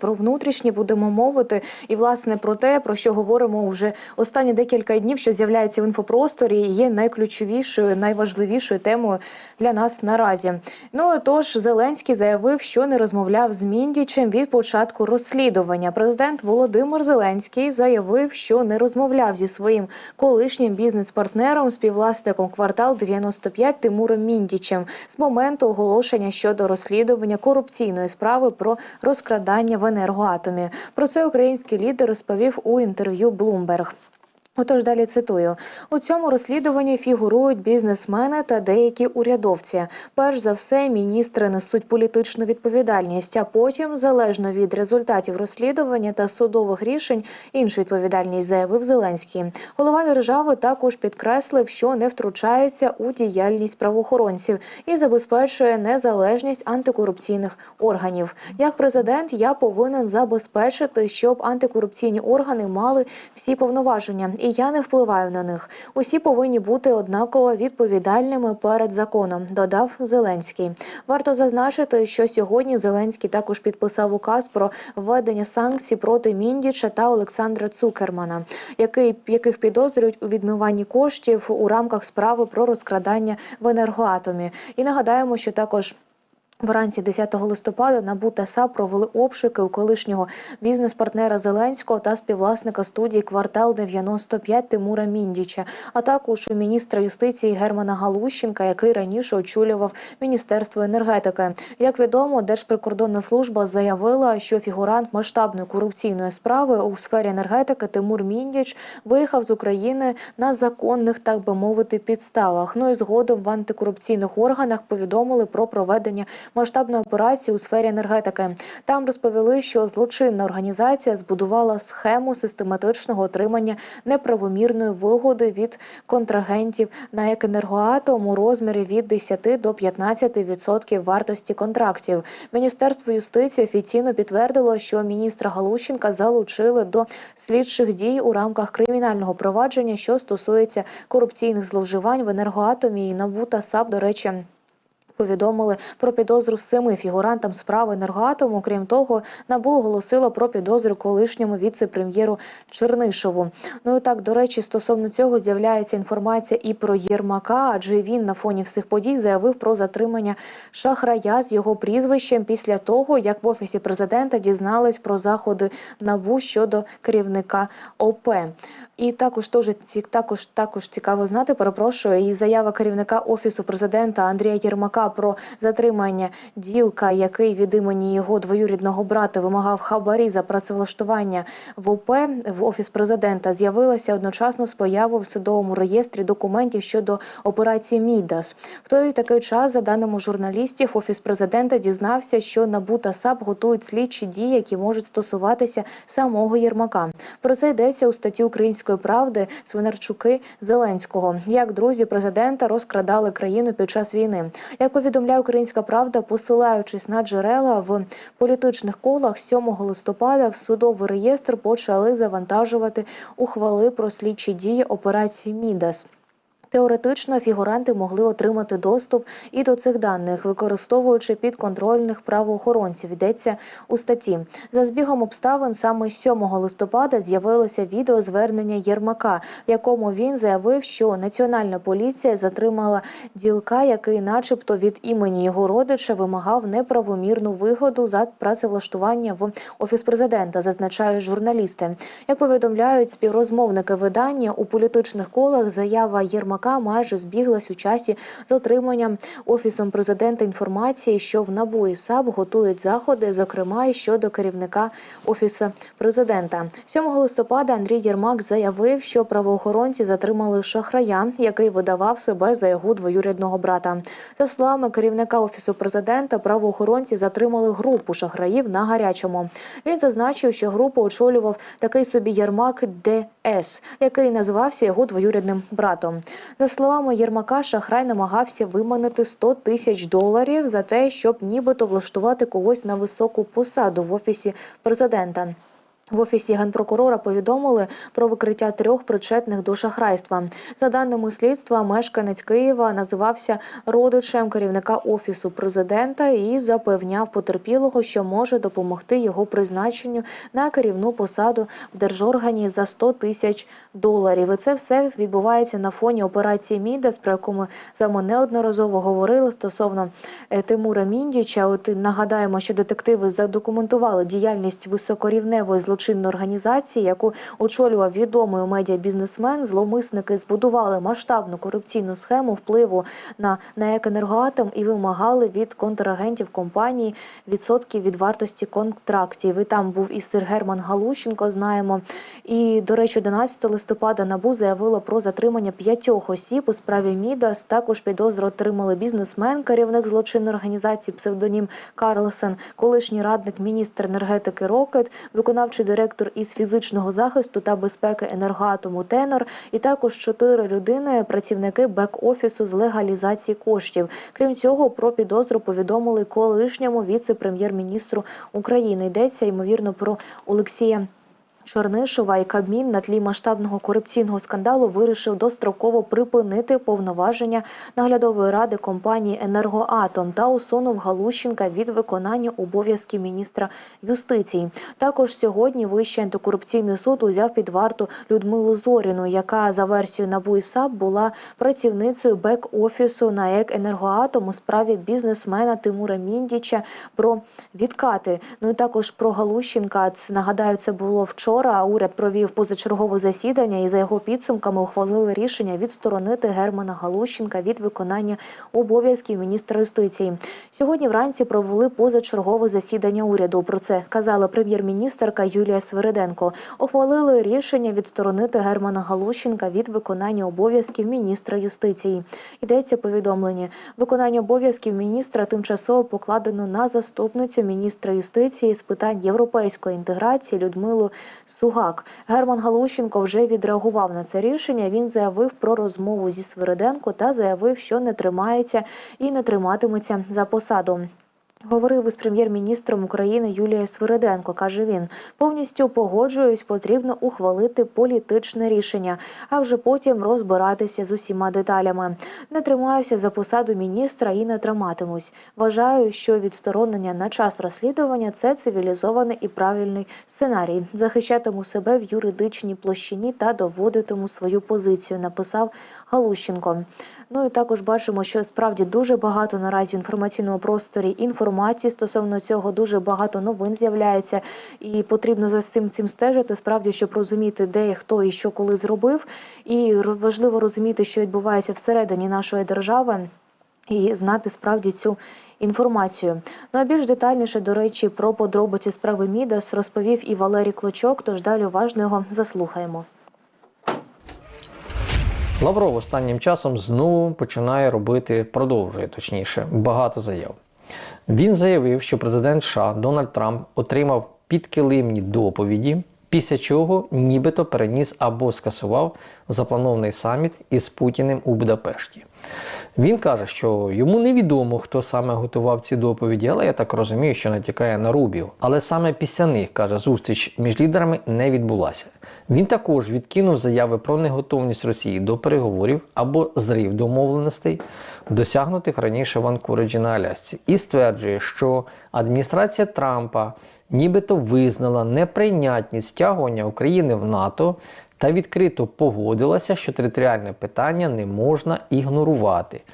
Про внутрішні будемо мовити, і власне про те, про що говоримо вже останні декілька днів, що з'являється в інфопросторі, є найключовішою, найважливішою темою для нас наразі. Ну тож Зеленський заявив, що не розмовляв з Міндічем від початку розслідування. Президент Володимир Зеленський заявив, що не розмовляв зі своїм колишнім бізнес-партнером, співвласником квартал 95 Тимуром Міндічем з моменту оголошення щодо розслідування корупційної справи про розкрадання в енергоатомі. Про це український лідер розповів у інтерв'ю Bloomberg. Отож, далі цитую: у цьому розслідуванні фігурують бізнесмени та деякі урядовці. Перш за все, міністри несуть політичну відповідальність, а потім, залежно від результатів розслідування та судових рішень, іншу відповідальність заявив Зеленський. Голова держави також підкреслив, що не втручається у діяльність правоохоронців і забезпечує незалежність антикорупційних органів. Як президент, я повинен забезпечити, щоб антикорупційні органи мали всі повноваження і я не впливаю на них. Усі повинні бути однаково відповідальними перед законом, додав Зеленський. Варто зазначити, що сьогодні Зеленський також підписав указ про введення санкцій проти Міндіча та Олександра Цукермана, який яких підозрюють у відмиванні коштів у рамках справи про розкрадання в енергоатомі. І нагадаємо, що також. Вранці 10 листопада НАБУ та САП провели обшуки у колишнього бізнес-партнера Зеленського та співвласника студії Квартал 95 Тимура Міндіча, а також у міністра юстиції Германа Галущенка, який раніше очолював міністерство енергетики. Як відомо, Держприкордонна служба заявила, що фігурант масштабної корупційної справи у сфері енергетики Тимур Міндіч виїхав з України на законних, так би мовити, підставах. Ну і згодом в антикорупційних органах повідомили про проведення масштабної операції у сфері енергетики. Там розповіли, що злочинна організація збудувала схему систематичного отримання неправомірної вигоди від контрагентів на екенергоатом у розмірі від 10 до 15% вартості контрактів. Міністерство юстиції офіційно підтвердило, що міністра Галущенка залучили до слідчих дій у рамках кримінального провадження, що стосується корупційних зловживань в енергоатомі і НАБУ та САП, до речі. Повідомили про підозру семи фігурантам справи енергоатому. Крім того, набу оголосило про підозру колишньому віце-прем'єру Чернишову. Ну і так, до речі, стосовно цього з'являється інформація і про Єрмака, адже він на фоні всіх подій заявив про затримання шахрая з його прізвищем після того, як в офісі президента дізнались про заходи набу щодо керівника ОП. І також теж також також цікаво знати. Перепрошую, і заява керівника офісу президента Андрія Єрмака про затримання ділка, який від імені його двоюрідного брата вимагав хабарі за працевлаштування в ОП в офіс президента, з'явилася одночасно з появою в судовому реєстрі документів щодо операції Мідас. В той такий час, за даними журналістів, офіс президента дізнався, що НАБУ та САП готують слідчі дії, які можуть стосуватися самого Єрмака. Про це йдеться у статті української правди Свинарчуки Зеленського. Як друзі президента розкрадали країну під час війни. Як повідомляє Українська Правда, посилаючись на джерела в політичних колах 7 листопада в судовий реєстр почали завантажувати ухвали про слідчі дії операції Мідас. Теоретично фігуранти могли отримати доступ і до цих даних, використовуючи підконтрольних правоохоронців. Йдеться у статті. За збігом обставин саме 7 листопада з'явилося відеозвернення Єрмака, в якому він заявив, що національна поліція затримала ділка, який, начебто, від імені його родича вимагав неправомірну вигоду за працевлаштування в офіс президента, зазначають журналісти. Як повідомляють співрозмовники видання у політичних колах, заява Єрмака. Єрмака майже збіглась у часі з отриманням офісом президента інформації, що в НАБУ і САП готують заходи, зокрема і щодо керівника офісу президента. 7 листопада Андрій Єрмак заявив, що правоохоронці затримали шахрая, який видавав себе за його двоюрідного брата. За словами керівника офісу президента, правоохоронці затримали групу шахраїв на гарячому. Він зазначив, що групу очолював такий собі Єрмак ДС, який називався його двоюрідним братом. За словами Єрмака, шахрай намагався виманити 100 тисяч доларів за те, щоб нібито влаштувати когось на високу посаду в офісі президента. В офісі генпрокурора повідомили про викриття трьох причетних до шахрайства. За даними слідства, мешканець Києва називався родичем керівника офісу президента і запевняв потерпілого, що може допомогти його призначенню на керівну посаду в держоргані за 100 тисяч доларів. І це все відбувається на фоні операції Мідас, про яку ми вами неодноразово говорили стосовно е, Тимура Міндіча. От нагадаємо, що детективи задокументували діяльність високорівневої злочинної організації, яку очолював відомий у медіа бізнесмен. Зловмисники збудували масштабну корупційну схему впливу на НАЕК «Енергоатом» і вимагали від контрагентів компанії відсотків від вартості контрактів. І там був і сир Герман Галущенко. Знаємо. І до речі, 11 листопада набу заявило про затримання п'ятьох осіб у справі Мідас. Також підозру отримали бізнесмен, керівник злочинної організації псевдонім Карлсен, колишній радник міністр енергетики Рокет, виконавчий директор із фізичного захисту та безпеки енергоатому Тенор, і також чотири людини, працівники бек-офісу з легалізації коштів. Крім цього, про підозру повідомили колишньому віце-прем'єр-міністру України. Йдеться ймовірно про Олексія. Чорнишова і Кабмін на тлі масштабного корупційного скандалу вирішив достроково припинити повноваження наглядової ради компанії Енергоатом та усунув Галущенка від виконання обов'язків міністра юстиції. Також сьогодні Вищий антикорупційний суд узяв під варту Людмилу Зоріну, яка за версією НАБУ і САП була працівницею бек-офісу НАЕК Енергоатом у справі бізнесмена Тимура Міндіча про відкати. Ну і також про Галущенка. Нагадаю, це було вчора. Уряд провів позачергове засідання і за його підсумками ухвалили рішення відсторонити Германа Галущенка від виконання обов'язків міністра юстиції. Сьогодні вранці провели позачергове засідання уряду. Про це казала прем'єр-міністерка Юлія Свириденко. Ухвалили рішення відсторонити Германа Галущенка від виконання обов'язків міністра юстиції. Йдеться повідомлення. Виконання обов'язків міністра тимчасово покладено на заступницю міністра юстиції з питань європейської інтеграції Людмилу Сугак. Герман Галущенко вже відреагував на це рішення. Він заявив про розмову зі Свириденко та заявив, що не тримається і не триматиметься за посаду. Говорив із прем'єр-міністром України Юлією Свириденко. каже він: повністю погоджуюсь, потрібно ухвалити політичне рішення, а вже потім розбиратися з усіма деталями. Не тримаюся за посаду міністра і не триматимусь. Вважаю, що відсторонення на час розслідування це цивілізований і правильний сценарій. Захищатиму себе в юридичній площині та доводитиму свою позицію. Написав Галущенко. Ну і також бачимо, що справді дуже багато наразі в інформаційному просторі інформації стосовно цього дуже багато новин з'являється, і потрібно за цим цим стежити. Справді, щоб розуміти, де хто і що коли зробив. І важливо розуміти, що відбувається всередині нашої держави. І знати справді цю інформацію. Ну а більш детальніше, до речі, про подробиці справи Мідас розповів і Валерій Клочок. Тож далі уважно його заслухаємо. Лавров останнім часом знову починає робити, продовжує точніше, багато заяв. Він заявив, що президент США Дональд Трамп отримав підкилимні доповіді, після чого нібито переніс або скасував запланований саміт із Путіним у Будапешті. Він каже, що йому невідомо, хто саме готував ці доповіді, але я так розумію, що натякає на Рубів. Але саме після них, каже, зустріч між лідерами не відбулася. Він також відкинув заяви про неготовність Росії до переговорів або зрив домовленостей, досягнутих раніше в Анкориджі на Алясці, і стверджує, що адміністрація Трампа нібито визнала неприйнятність втягування України в НАТО та відкрито погодилася, що територіальне питання не можна ігнорувати,